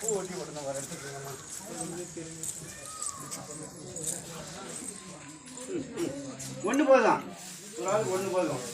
பூ ஒட்டி போட்டு வர எடுத்துக்கோங்கம்மா ஒன்று போதும் ஒரு ஆள் ஒன்று போதும்